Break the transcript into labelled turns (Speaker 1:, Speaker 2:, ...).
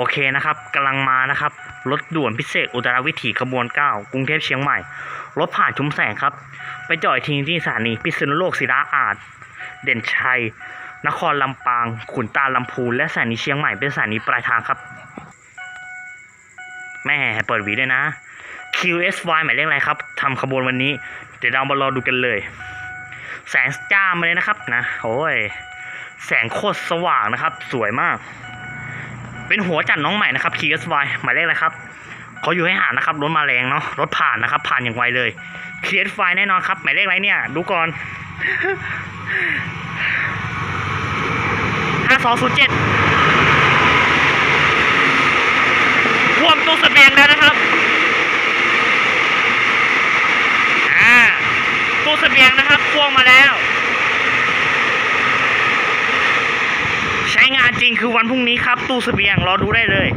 Speaker 1: โอเคนะครับกำลังมานะครับรถด่วนพิเศษอุตรวิถีขบวน 9 กรุงเทพเชียงใหม่ รถผ่านชุมแสงครับ ไปจอดอีกทีที่สถานีพิษณุโลกศิลาอาจเด่นชัย นครลำปาง ขุนตาลำพูนและสถานีเชียงใหม่เป็นสถานีปลายทางครับ แม่เปิดวีด้วยนะ QSY หมายเลขอะไรครับทำขบวนวันนี้ เดี๋ยวเรามารอดูกันเลย แสงจ้ามาเลยนะครับนะโอ้ยแสงโคตรสว่างนะครับ สวยมาก เป็นหัวจัดน้องใหม่นะครับ QSY หมายเลขอะไรครับเขาอยู่ให้หานะครับรถมาแรงเนาะรถผ่านนะครับ ผ่านอย่างไวเลย QSY แน่นอนครับ หมายเลขอะไรเนี่ย ดูก่อนห้าสองศูนย์เจ็ดท่วมตู้เสบียงแล้วนะครับอ่าตู้เสบียงนะครับพ่วงมาแล้ว ใช้งาน จริงคือวันพรุ่งนี้ครับ ตู้เสบียงรอดูได้เลย